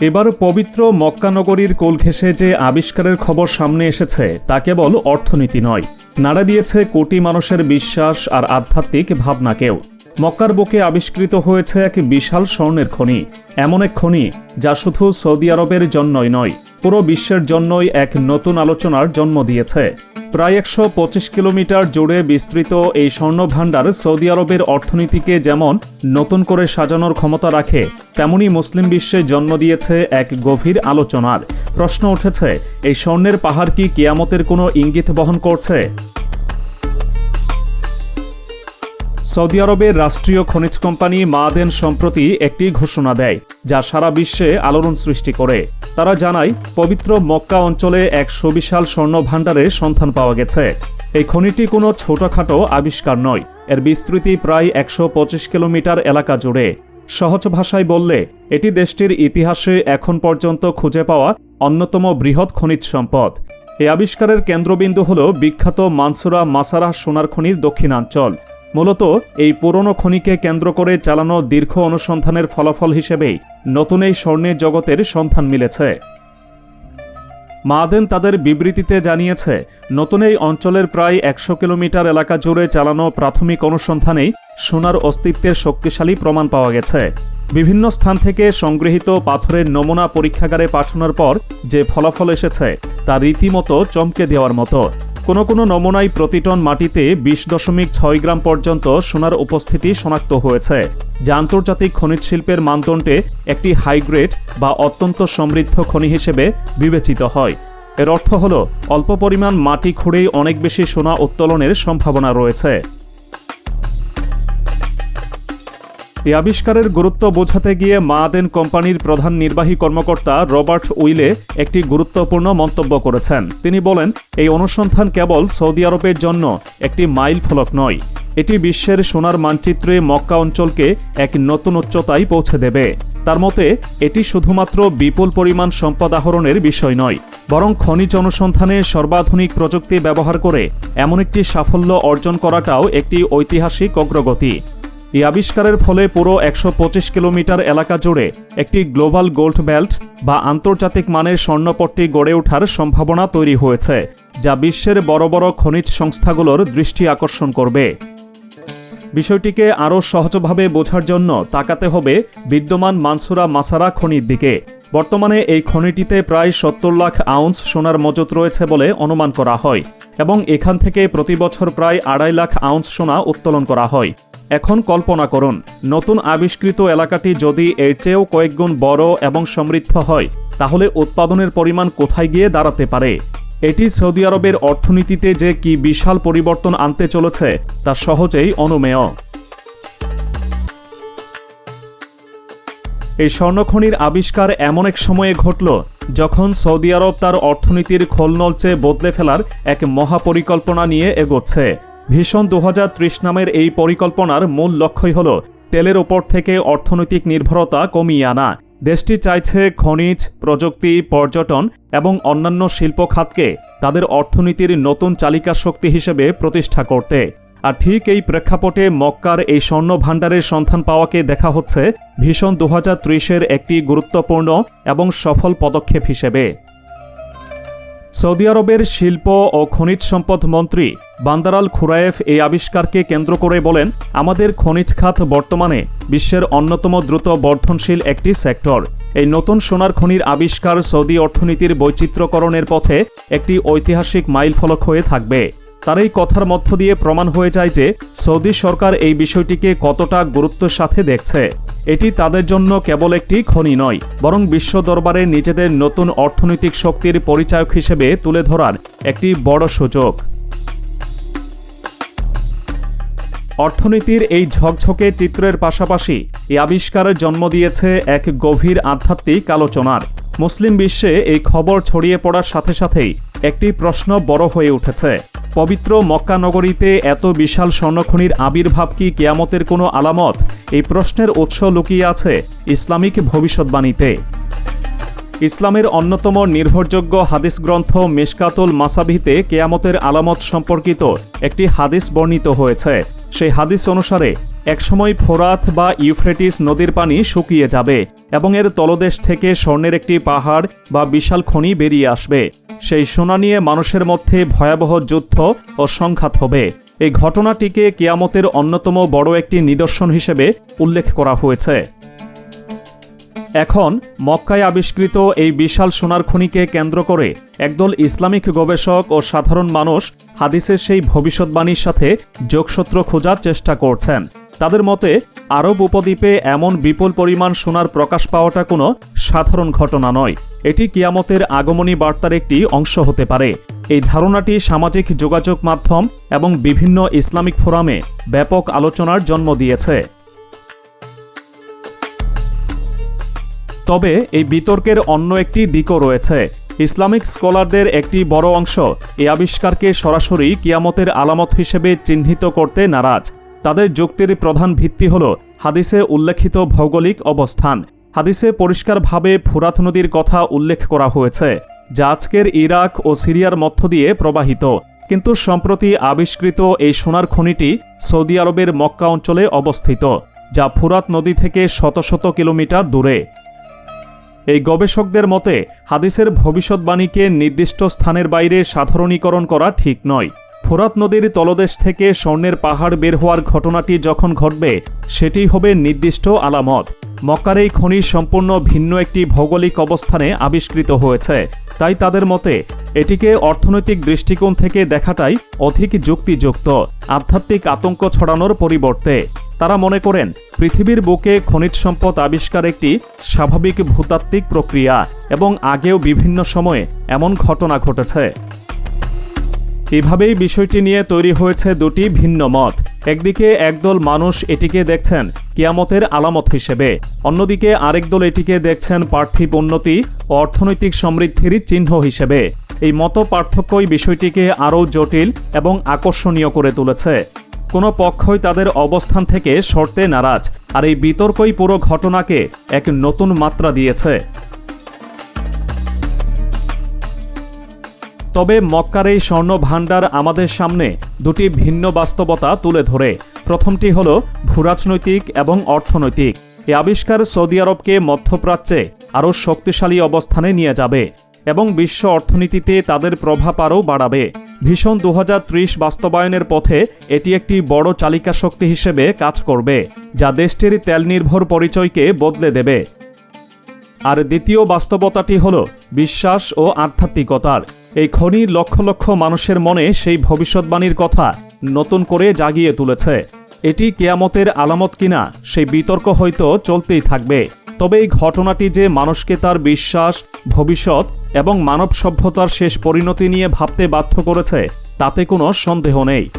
এবার পবিত্র মক্কানগরীর কোল ঘেঁষে যে আবিষ্কারের খবর সামনে এসেছে, তা কেবল অর্থনীতি নয়। নাড়া দিয়েছে কোটি মানুষের বিশ্বাস আর আধ্যাত্মিক ভাবনাকেও মক্কার বুকে আবিষ্কৃত হয়েছে এক বিশাল স্বর্ণের খনি, এমন এক খনি যা শুধু সৌদি আরবের জন্যই নয় পুরো বিশ্বের জন্যই এক নতুন আলোচনার জন্ম দিয়েছে। প্রায় একশো পঁচিশ কিলোমিটার জুড়ে বিস্তৃত এই স্বর্ণভাণ্ডার সৌদি আরবের অর্থনীতিকে যেমন নতুন করে সাজানোর ক্ষমতা রাখে তেমনি মুসলিম বিশ্বে জন্ম দিয়েছে এক গভীর আলোচনার। প্রশ্ন উঠেছে, এই স্বর্ণের পাহাড় কি কিয়ামতের কোনো ইঙ্গিত বহন করছে? সৌদি আরবের রাষ্ট্রীয় খনিজ কোম্পানি মাদেন সম্প্রতি একটি ঘোষণা দেয়, যা সারা বিশ্বে আলোড়ন সৃষ্টি করে। তারা জানায়, পবিত্র মক্কা অঞ্চলে এক সুবিশাল স্বর্ণ ভাণ্ডারের সন্ধান পাওয়া গেছে। এই খনিটি কোনো ছোটখাটো আবিষ্কার নয়। এর বিস্তৃতি প্রায় একশো পঁচিশ কিলোমিটার এলাকা জুড়ে। সহজ ভাষায় বললে, এটি দেশটির ইতিহাসে এখন পর্যন্ত খুঁজে পাওয়া অন্যতম বৃহৎ খনিজ সম্পদ। এই আবিষ্কারের কেন্দ্রবিন্দু হল বিখ্যাত মানসুরা মাসারা সোনার খনির দক্ষিণাঞ্চল। মূলত এই পুরনো খনিকে কেন্দ্র করে চালানো দীর্ঘ অনুসন্ধানের ফলাফল হিসেবেই নতুন এই স্বর্ণের জগতের সন্ধান মিলেছে। মাদেন তাদের বিবৃতিতে জানিয়েছে, নতুন এই অঞ্চলের প্রায় একশো কিলোমিটার এলাকা জুড়ে চালানো প্রাথমিক অনুসন্ধানেই সোনার অস্তিত্বের শক্তিশালী প্রমাণ পাওয়া গেছে। বিভিন্ন স্থান থেকে সংগৃহীত পাথরের নমুনা পরীক্ষাগারে পাঠানোর পর যে ফলাফল এসেছে, তা রীতিমতো চমকে দেওয়ার মতো। কোনো কোনো নমুনায় প্রতি টন মাটিতে বিশ দশমিক ছয় গ্রাম পর্যন্ত সোনার উপস্থিতি শনাক্ত হয়েছে, যা আন্তর্জাতিক খনিজ শিল্পের মানদণ্ডে একটি হাইগ্রেড বা অত্যন্ত সমৃদ্ধ খনি হিসেবে বিবেচিত হয়। এর অর্থ হল, অল্প পরিমাণ মাটি খুঁড়েই অনেক বেশি সোনা উত্তোলনের সম্ভাবনা রয়েছে। এই আবিষ্কারের গুরুত্ব বোঝাতে গিয়ে মাদেন কোম্পানির প্রধান নির্বাহী কর্মকর্তা রবার্ট উইলে একটি গুরুত্বপূর্ণ মন্তব্য করেছেন। তিনি বলেন, এই অনুসন্ধান কেবল সৌদি আরবের জন্য একটি মাইল ফলক নয়, এটি বিশ্বের সোনার মানচিত্রে মক্কা অঞ্চলকে এক নতুন উচ্চতায় পৌঁছে দেবে। তার মতে, এটি শুধুমাত্র বিপুল পরিমাণ সম্পদ আহরণের বিষয় নয়, বরং খনিজ অনুসন্ধানে সর্বাধুনিক প্রযুক্তি ব্যবহার করে এমন একটি সাফল্য অর্জন করাটাও একটি ঐতিহাসিক অগ্রগতি। এই আবিষ্কারের ফলে পুরো একশো পঁচিশ কিলোমিটার এলাকা জুড়ে একটি গ্লোবাল গোল্ড বেল্ট বা আন্তর্জাতিক মানের স্বর্ণপট্টি গড়ে ওঠার সম্ভাবনা তৈরি হয়েছে, যা বিশ্বের বড় বড় খনিজ সংস্থাগুলোর দৃষ্টি আকর্ষণ করবে। বিষয়টিকে আরও সহজভাবে বোঝার জন্য তাকাতে হবে বিদ্যমান মানসুরা মাসারা খনির দিকে। বর্তমানে এই খনিটিতে প্রায় সত্তর লাখ আউন্স সোনার মজুত রয়েছে বলে অনুমান করা হয় এবং এখান থেকে প্রতি বছর প্রায় আড়াই লাখ আউন্স সোনা উত্তোলন করা হয়। এখন কল্পনা করুন, নতুন আবিষ্কৃত এলাকাটি যদি এর চেয়েও কয়েকগুণ বড় এবং সমৃদ্ধ হয়, তাহলে উৎপাদনের পরিমাণ কোথায় গিয়ে দাঁড়াতে পারে? এটি সৌদি আরবের অর্থনীতিতে যে কি বিশাল পরিবর্তন আনতে চলেছে, তা সহজেই অনুমেয়। এই স্বর্ণখনির আবিষ্কার এমন এক সময়ে ঘটল, যখন সৌদি আরব তার অর্থনীতির খোলনলচে বদলে ফেলার এক মহাপরিকল্পনা নিয়ে এগোচ্ছে। ভীষণ দু হাজার ত্রিশ নামের এই পরিকল্পনার মূল লক্ষ্যই হল তেলের ওপর থেকে অর্থনৈতিক নির্ভরতা কমিয়ে আনা। দেশটি চাইছে খনিজ, প্রযুক্তি, পর্যটন এবং অন্যান্য শিল্প খাতকে তাদের অর্থনীতির নতুন চালিকা শক্তি হিসেবে প্রতিষ্ঠা করতে। আর ঠিক এই প্রেক্ষাপটে মক্কার এই স্বর্ণ ভাণ্ডারের সন্ধান পাওয়াকে দেখা হচ্ছে ভীষণ দু হাজার একটি গুরুত্বপূর্ণ এবং সফল পদক্ষেপ হিসেবে। সৌদি আরবের শিল্প ও খনিজ সম্পদ মন্ত্রী বান্দারাল খুরায়েফ এই আবিষ্কারকে কেন্দ্র করে বলেন, আমাদের খনিজ খাত বর্তমানে বিশ্বের অন্যতম দ্রুত বর্ধনশীল একটি সেক্টর। এই নতুন সোনার খনির আবিষ্কার সৌদি অর্থনীতির বৈচিত্র্যকরণের পথে একটি ঐতিহাসিক মাইলফলক হয়ে থাকবে। তার এই কথার মধ্য দিয়ে প্রমাণ হয়ে যায় যে সৌদি সরকার এই বিষয়টিকে কতটা গুরুত্বের সাথে দেখছে। এটি তাদের জন্য কেবল একটি খনি নয়, বরং বিশ্ব দরবারে নিজেদের নতুন অর্থনৈতিক শক্তির পরিচায়ক হিসেবে তুলে ধরার একটি বড় সুযোগ। অর্থনীতির এই ঝকঝকে চিত্রের পাশাপাশি এই আবিষ্কারের জন্ম দিয়েছে এক গভীর আধ্যাত্মিক আলোচনার। মুসলিম বিশ্বে এই খবর ছড়িয়ে পড়ার সাথে সাথেই একটি প্রশ্ন বড় হয়ে উঠেছে। পবিত্র মক্কা নগরীতে এত বিশাল স্বর্ণখনির আবির্ভাব কি কেয়ামতের কোনো আলামত? এই প্রশ্নের উৎস লুকিয়ে আছে ইসলামিক ভবিষ্যৎবাণীতে। ইসলামের অন্যতম নির্ভরযোগ্য হাদিস গ্রন্থ মেশকাতুল মাসাবিতে কেয়ামতের আলামত সম্পর্কিত একটি হাদিস বর্ণিত হয়েছে। সেই হাদিস অনুসারে, একসময় ফোরাত বা ইউফ্রেটিস নদীর পানি শুকিয়ে যাবে। এবং এর তলদেশ থেকে স্বর্ণের একটি পাহাড় বা বিশাল খনি বেরিয়ে আসবে। সেই সোনা নিয়ে মানুষের মধ্যে ভয়াবহ যুদ্ধ ও সংঘাত হবে। এই ঘটনাটিকে কিয়ামতের অন্যতম বড় একটি নিদর্শন হিসেবে উল্লেখ করা হয়েছে। এখন, মক্কায় আবিষ্কৃত এই বিশাল সোনার খনিকে কেন্দ্র করে একদল ইসলামিক গবেষক ও সাধারণ মানুষ হাদিসের সেই ভবিষ্যৎবাণীর সাথে যোগসূত্র খোঁজার চেষ্টা করছেন। তাদের মতে আরব উপদ্বীপে এমন বিপুল পরিমাণ সোনার প্রকাশ পাওয়াটা কোনো সাধারণ ঘটনা নয়। এটি কিয়ামতের আগমনী বার্তার একটি অংশ হতে পারে। এই ধারণাটি সামাজিক যোগাযোগ মাধ্যম এবং বিভিন্ন ইসলামিক ফোরামে ব্যাপক আলোচনার জন্ম দিয়েছে। তবে এই বিতর্কের অন্য একটি দিকও রয়েছে। ইসলামিক স্কলারদের একটি বড় অংশ এই আবিষ্কারকে সরাসরি কিয়ামতের আলামত হিসেবে চিহ্নিত করতে নারাজ। তাদের যুক্তির প্রধান ভিত্তি হল হাদিসে উল্লেখিত ভৌগোলিক অবস্থান। হাদিসে পরিষ্কারভাবে ফুরাত নদীর কথা উল্লেখ করা হয়েছে, যা আজকের ইরাক ও সিরিয়ার মধ্য দিয়ে প্রবাহিত। কিন্তু সম্প্রতি আবিষ্কৃত এই সোনার খনিটি সৌদি আরবের মক্কা অঞ্চলে অবস্থিত, যা ফুরাত নদী থেকে শত শত কিলোমিটার দূরে। এই গবেষকদের মতে, হাদিসের ভবিষ্যৎবাণীকে নির্দিষ্ট স্থানের বাইরে সাধারণীকরণ করা ঠিক নয়। ফোরাত নদীর তলদেশ থেকে স্বর্ণের পাহাড় বের হওয়ার ঘটনাটি যখন ঘটবে, সেটি হবে নির্দিষ্ট আলামত। মক্কার এই খনি সম্পূর্ণ ভিন্ন একটি ভৌগোলিক অবস্থানে আবিষ্কৃত হয়েছে। তাই তাদের মতে, এটিকে অর্থনৈতিক দৃষ্টিকোণ থেকে দেখাটাই অধিক যুক্তিযুক্ত, আধ্যাত্মিক আতঙ্ক ছড়ানোর পরিবর্তে। তারা মনে করেন, পৃথিবীর বুকে খনিজ সম্পদ আবিষ্কার একটি স্বাভাবিক ভূতাত্ত্বিক প্রক্রিয়া এবং আগেও বিভিন্ন সময়ে এমন ঘটনা ঘটেছে। এভাবেই বিষয়টি নিয়ে তৈরি হয়েছে দুটি ভিন্ন মত। একদিকে একদল মানুষ এটিকে দেখছেন কিয়ামতের আলামত হিসেবে। অন্যদিকে আরেক দল এটিকে দেখছেন পার্থিব উন্নতি ও অর্থনৈতিক সমৃদ্ধির চিহ্ন হিসেবে। এই মত পার্থক্যই বিষয়টিকে আরও জটিল এবং আকর্ষণীয় করে তুলেছে। কোনো পক্ষই তাদের অবস্থান থেকে সরতে নারাজ, আর এই বিতর্কই পুরো ঘটনাকে এক নতুন মাত্রা দিয়েছে। তবে মক্কার এই স্বর্ণ ভাণ্ডার আমাদের সামনে দুটি ভিন্ন বাস্তবতা তুলে ধরে। প্রথমটি হল ভূরাজনৈতিক এবং অর্থনৈতিক। এ আবিষ্কার সৌদি আরবকে মধ্যপ্রাচ্যে আরও শক্তিশালী অবস্থানে নিয়ে যাবে এবং বিশ্ব অর্থনীতিতে তাদের প্রভাব আরও বাড়াবে। ভীষণ দু হাজার ত্রিশ বাস্তবায়নের পথে এটি একটি বড় চালিকা শক্তি হিসেবে কাজ করবে, যা দেশটির তেল নির্ভর পরিচয়কে বদলে দেবে। আর দ্বিতীয় বাস্তবতাটি হল বিশ্বাস ও আধ্যাত্মিকতার। এই খনি লক্ষ লক্ষ মানুষের মনে সেই ভবিষ্যৎবাণীর কথা নতুন করে জাগিয়ে তুলেছে। এটি কেয়ামতের আলামত কিনা সেই বিতর্ক হয়তো চলতেই থাকবে। তবে এই ঘটনাটি যে মানুষকে তার বিশ্বাস, ভবিষ্যৎ এবং মানব সভ্যতার শেষ পরিণতি নিয়ে ভাবতে বাধ্য করেছে, তাতে কোনো সন্দেহ নেই।